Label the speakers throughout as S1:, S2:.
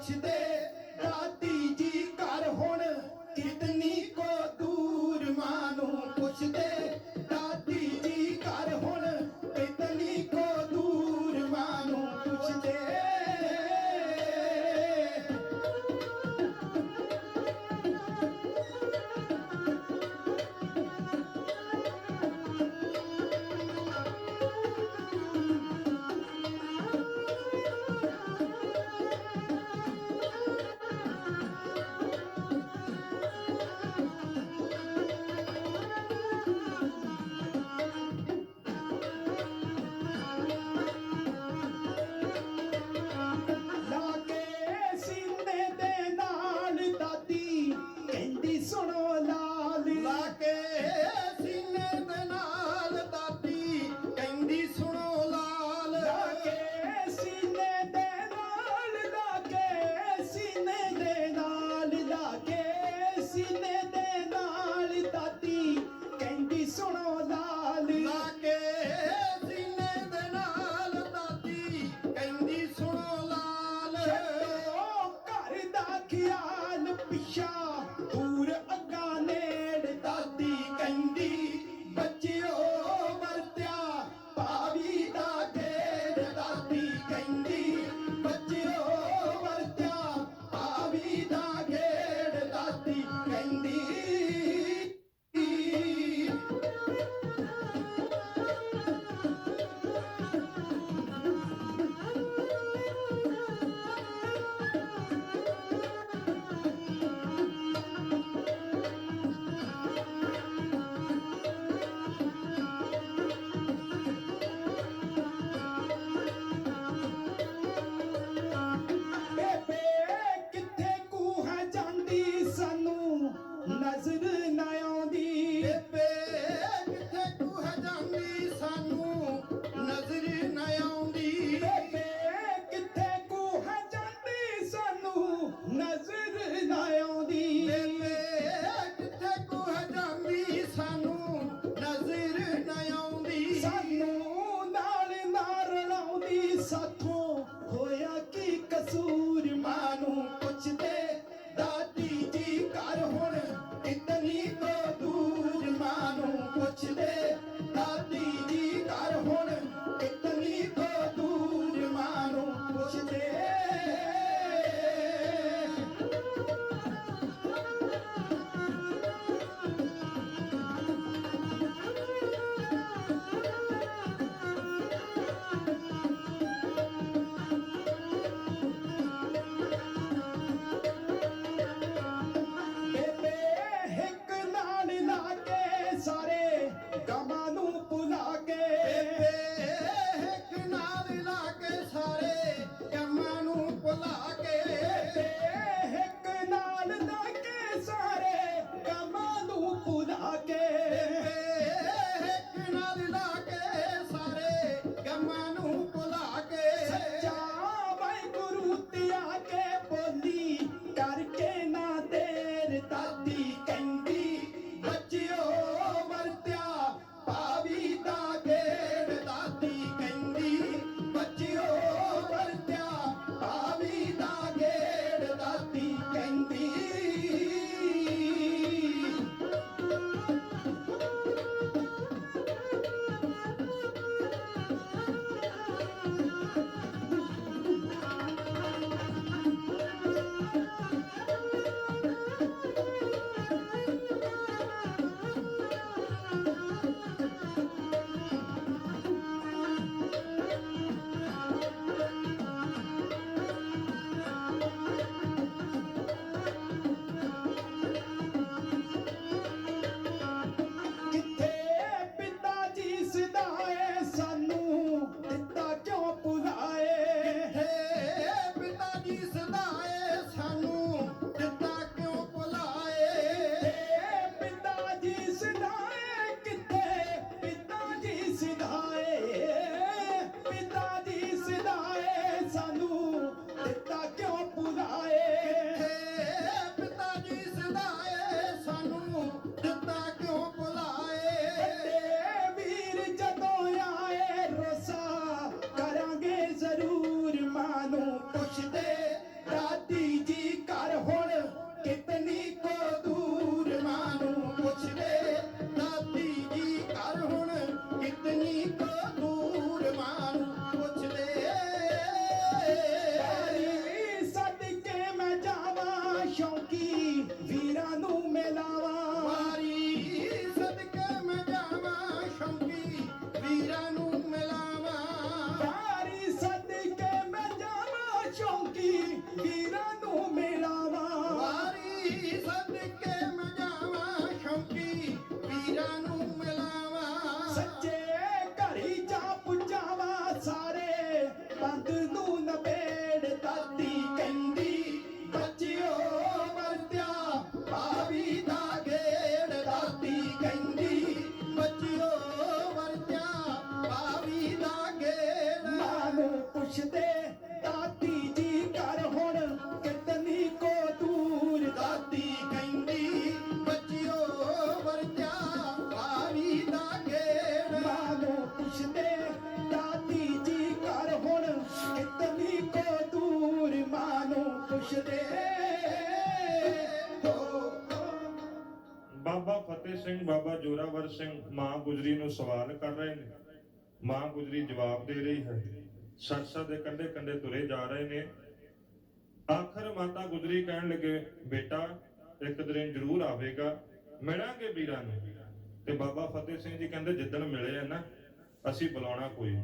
S1: ਮਾਨੂੰ ਪੁੱਛਦੇ பூப்ப ਪੁੱਛਦੇ
S2: ਬਾਬਾ ਫਤਿਹ ਸਿੰਘ, ਬਾਬਾ ਜੋਰਾਵਰ ਸਿੰਘ ਮਾਂ ਗੁਜਰੀ ਨੂੰ ਸਵਾਲ ਕਰ ਰਹੇ ਨੇ। ਮਾਂ ਗੁਜਰੀ ਜਵਾਬ ਦੇ ਰਹੀ ਹੈ। ਸਰਸਾ ਦੇ ਕੰਢੇ ਕੰਢੇ ਤੁਰੇ ਜਾ ਰਹੇ ਨੇ। ਆਖਰ ਮਾਤਾ ਗੁਜਰੀ ਕਹਿਣ ਲੱਗੇ, ਬੇਟਾ, ਇੱਕ ਦਿਨ ਜ਼ਰੂਰ ਆਵੇਗਾ। ਮਿਲਾਂਗੇ ਵੀਰਾਂ ਨੂੰ। ਤੇ ਬਾਬਾ ਫਤਿਹ ਸਿੰਘ ਜੀ ਕਹਿੰਦੇ, ਜਿੱਦਣ ਮਿਲੇ ਆ ਨਾ, ਅਸੀਂ ਬੁਲਾਉਣਾ ਕੋਈ।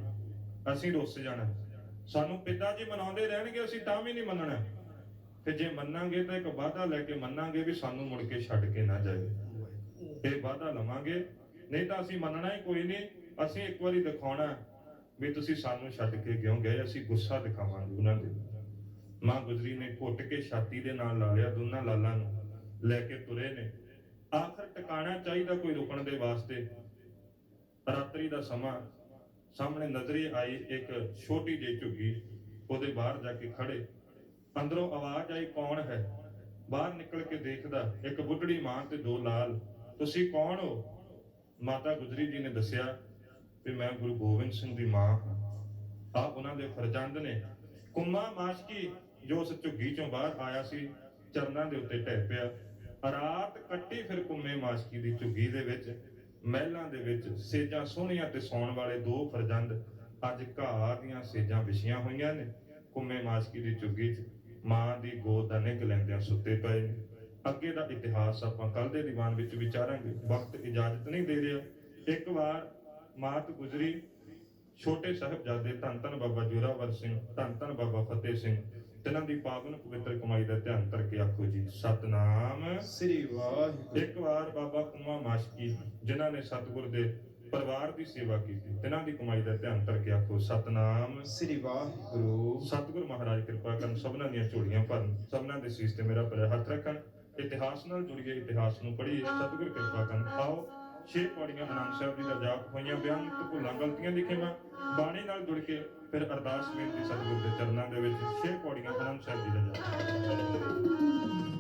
S2: ਅਸੀਂ ਰੁੱਸ ਜਾਣਾ। ਸਾਨੂੰ ਪਿਤਾ ਜੀ ਮਨਾਉਂਦੇ ਰਹਿਣਗੇ, ਅਸੀਂ ਤਾਂ ਵੀ ਨਹੀਂ ਮੰਨਣਾ। ਤੇ ਜੇ ਮੰਨਾਂਗੇ ਤਾਂ ਇੱਕ ਵਾਅਦਾ ਲੈ ਕੇ ਮੰਨਾਂਗੇ ਵੀ ਸਾਨੂੰ ਮੁੜ ਕੇ ਛੱਡ ਕੇ ਨਾ ਜਾਏ ਇਹ ਵਾਅਦਾ ਲਵਾਂਗੇ। ਨਹੀਂ ਤਾਂ ਅਸੀਂ ਮੰਨਣਾ ਹੀ ਕੋਈ ਨਹੀਂ। ਅਸੀਂ ਇੱਕ ਵਾਰੀ ਦਿਖਾਉਣਾ ਵੀ ਤੁਸੀਂ ਸਾਨੂੰ ਛੱਡ ਕੇ ਕਿਉਂ ਗਏ? ਅਸੀਂ ਗੁੱਸਾ ਦਿਖਾਵਾਂਗੇ ਉਹਨਾਂ ਦੇ ਮਾਂ ਗੁਜਰੀ ਨੇ ਘੁੱਟ ਕੇ ਛਾਤੀ ਦੇ ਨਾਲ ਲਾ ਲਿਆ, ਦੋਨਾਂ ਲਾਲਾਂ ਨੂੰ ਲੈ ਕੇ ਤੁਰੇ ਨੇ। ਆਖਰ ਟਿਕਾਣਾ ਚਾਹੀਦਾ ਕੋਈ ਰੁਕਣ ਦੇ ਵਾਸਤੇ? ਰਾਤਰੀ ਦਾ ਸਮਾਂ, ਸਾਹਮਣੇ ਨਜ਼ਰੇ ਆਈ ਇੱਕ ਛੋਟੀ ਜਿਹੀ ਝੁੱਗੀ। ਉਹਦੇ ਬਾਹਰ ਜਾ ਕੇ ਖੜੇ ਅੰਦਰੋਂ ਆਵਾਜ਼ ਆਈ, ਕੌਣ ਹੈ? ਬਾਹਰ ਨਿਕਲ ਕੇ ਦੇਖਦਾ ਇੱਕ ਬੁੱਢੜੀ ਮਾਂ ਤੇ ਦੋ ਲਾਲ। ਤੁਸੀਂ ਕੌਣ ਹੋ? ਮਾਤਾ ਗੁਜਰੀ ਜੀ ਨੇ ਦੱਸਿਆ ਵੀ ਮੈਂ ਗੁਰੂ ਗੋਬਿੰਦ ਸਿੰਘ ਦੀ ਮਾਂ ਹਾਂ। ਆ ਉਹਨਾਂ ਦੇ ਫਰਜ਼ੰਦ ਨੇ ਕੁੰਮਾ ਮਾਸ਼ਕੀ, ਜੋ ਉਸ ਝੁੱਗੀ ਚੋਂ ਬਾਹਰ ਆਇਆ ਸੀ, ਚਰਨਾਂ ਦੇ ਉੱਤੇ ਢਹਿ ਪਿਆ। ਰਾਤ ਕੱਟੀ ਫਿਰ ਕੁੰਮੇ ਮਾਸ਼ਕੀ ਦੀ ਝੁੱਗੀ ਦੇ ਵਿੱਚ, ਮਹਿਲਾਂ ਦੇ ਵਿੱਚ ਸੇਜਾਂ ਸੋਹਣੀਆਂ ਤੇ ਸੌਣ ਵਾਲੇ ਦੋ ਫਰਜ਼ੰਦ ਅੱਜ ਘਾਹ ਦੀਆਂ ਸੇਜਾਂ ਵਿਛੀਆਂ ਹੋਈਆਂ ਨੇ ਕੁੰਮੇ ਮਾਸ਼ਕੀ ਦੀ ਝੁੱਗੀ 'ਚ। ਮਾਂ ਦੀ ਗੋਦ ਦਾ ਨਿੱਘ ਲੈਂਦਿਆਂ ਸੁੱਤੇ ਪਏ। ਅੱਗੇ ਦਾ ਇਤਿਹਾਸ ਆਪਾਂ ਕੱਲ ਦੇ ਦੀਵਾਨ ਵਿੱਚ ਵਿਚਾਰਾਂਗੇ। ਵਕਤ ਇਜਾਜ਼ਤ ਨਹੀਂ ਦੇ ਰਿਹਾ। ਇੱਕ ਵਾਰ ਮਾਤ ਗੁਜਰੀ। ਛੋਟੇ ਸਾਹਿਬਜ਼ਾਦੇ ਧੰਨ ਧੰਨ ਬਾਬਾ ਜੋਰਾਵਰ ਸਿੰਘ ਧੰਨ ਧੰਨ ਬਾਬਾ ਫਤਿਹ ਸਿੰਘ ਤਿੰਨਾਂ ਦੀ ਪਾਵਨ ਪਵਿੱਤਰ ਕਮਾਈ ਦਾ ਧਿਆਨ ਕਰਕੇ ਆਖੋ ਜੀ ਸਤਨਾਮ।
S1: ਸ੍ਰੀ ਵਾਹਿਗੁਰੂ।
S2: ਇੱਕ ਵਾਰ ਬਾਬਾ ਕੁਮਾ ਮਾਸ਼ਕੀ ਜਿਨ੍ਹਾਂ ਨੇ ਸਤਿਗੁਰ ਦੇ ਪਰਿਵਾਰ ਦੀ ਸੇਵਾ ਕੀਤੀ ਤਿੰਨਾਂ ਦੀ ਕਮਾਈ ਦਾ ਧਿਆਨ ਕਰਕੇ ਆਖੋ ਸਤਨਾਮ
S1: ਸ੍ਰੀ ਵਾਹਿਗੁਰੂ।
S2: ਸਤਿਗੁਰ ਮਹਾਰਾਜ ਕਿਰਪਾ ਕਰਨ ਸਭਨਾਂ ਦੀਆਂ ਝੋਲੀਆਂ ਭਰਨ ਸਭਨਾਂ ਦੇ ਸੀਸ ਤੇ ਮੇਰਾ ਪਿਆਰਾ ਹੱਥ ਰੱਖਣ ਇਤਿਹਾਸ ਨਾਲ ਜੁੜੀਏ ਇਤਿਹਾਸ ਨੂੰ ਪੜ੍ਹੀਏ ਸਤਿਗੁਰ ਕਿਰਪਾ ਕਰਨ ਆਓ ਛੇ ਪੌੜੀਆਂ ਆਨੰਦ ਸਾਹਿਬ ਜੀ ਦਾ ਜਾਪ ਹੋਈਆਂ ਬਿਆਨ ਤੇ ਭੁੱਲਾਂ ਗਲਤੀਆਂ ਖਿਮਾ ਬਾਣੀ ਨਾਲ ਜੁੜ ਕੇ ਫਿਰ ਅਰਦਾਸ ਬੇਨਤੀ ਸਤਿਗੁਰ ਦੇ ਚਰਨਾਂ ਦੇ ਵਿੱਚ ਛੇ ਪੌੜੀਆਂ ਆਨੰਦ ਸਾਹਿਬ ਜੀ ਦਾ ਜਾਪ।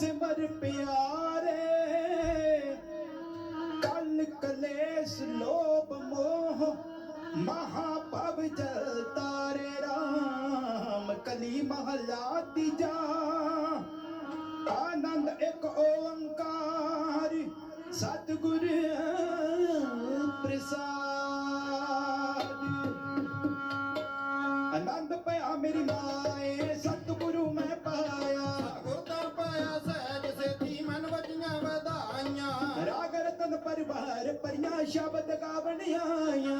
S1: ਸਿਮਰ ਪਿਆਰੇ, ਕਲ ਕਲੇਸ਼ ਲੋਭ ਮੋਹ, ਮਹਾਭਵ ਜਲ ਤਾਰੇ ਰਾਮ, ਕਲੀ ਮਹਲਾ ਤੀਜਾ। ਆਨੰਦ ਇੱਕ ਓੰਕਾਰ, ਸਤਿਗੁਰ ਪ੍ਰਸਾਦ। ਆਨੰਦ ਪਿਆ ਮੇਰੀ ਮਾਏ ਸ਼ਬਦ ਗਾਵਣ ਆਇਆ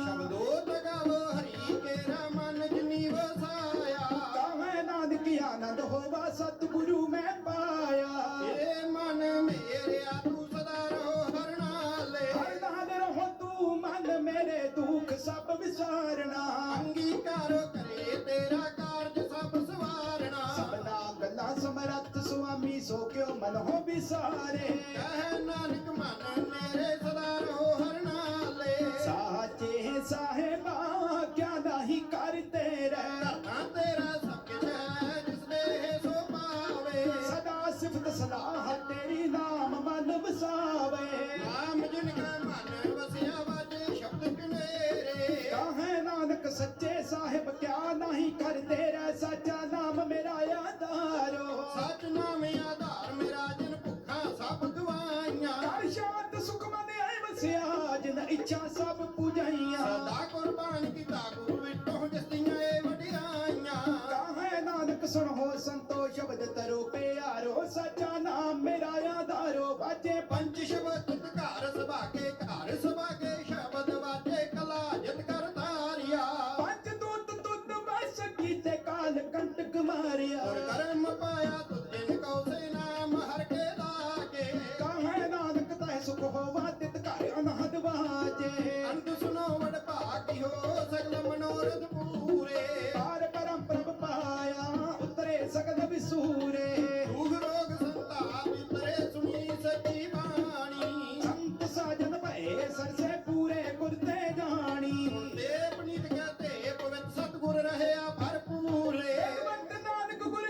S1: ਸੁਖ ਹੋਵਾ ਤਿਤ ਘਰ ਅਨਹਦ ਵਾਜੇ।
S3: ਅੰਤ ਸੁਨੋ ਵਡ ਭਾਗੀ ਹੋ ਸਗਲ ਮਨੋਰਥ ਪੂਰੇ।
S1: ਪਾਰ ਪਰਮ ਪ੍ਰਭ ਪਾਇਆ ਉਤਰੇ ਸਗਲ ਵਿਸੂਰੇ।
S3: ਦੁਖ ਰੋਗ ਸੰਤਾਪ ਇਤਰੇ ਸੁਣੀ ਸੱਚੀ ਬਾਣੀ।
S1: ਸੰਤ ਸਾਜਨ ਭਏ ਸਰਸੇ ਪੂਰੇ ਗੁਰ ਤੇ ਜਾਣੀ।
S3: ਦੇ ਪਨੀਤ ਕਹਤੇ ਪਵਿੱਤ ਸਤਗੁਰ ਰਹਿਆ ਭਰਪੂਰੇ
S1: ਬੰਦ ਨਾਨਕ ਗੁਰ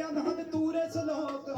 S1: ਅਨਹਦ ਤੂਰੇ ਸਲੋਕ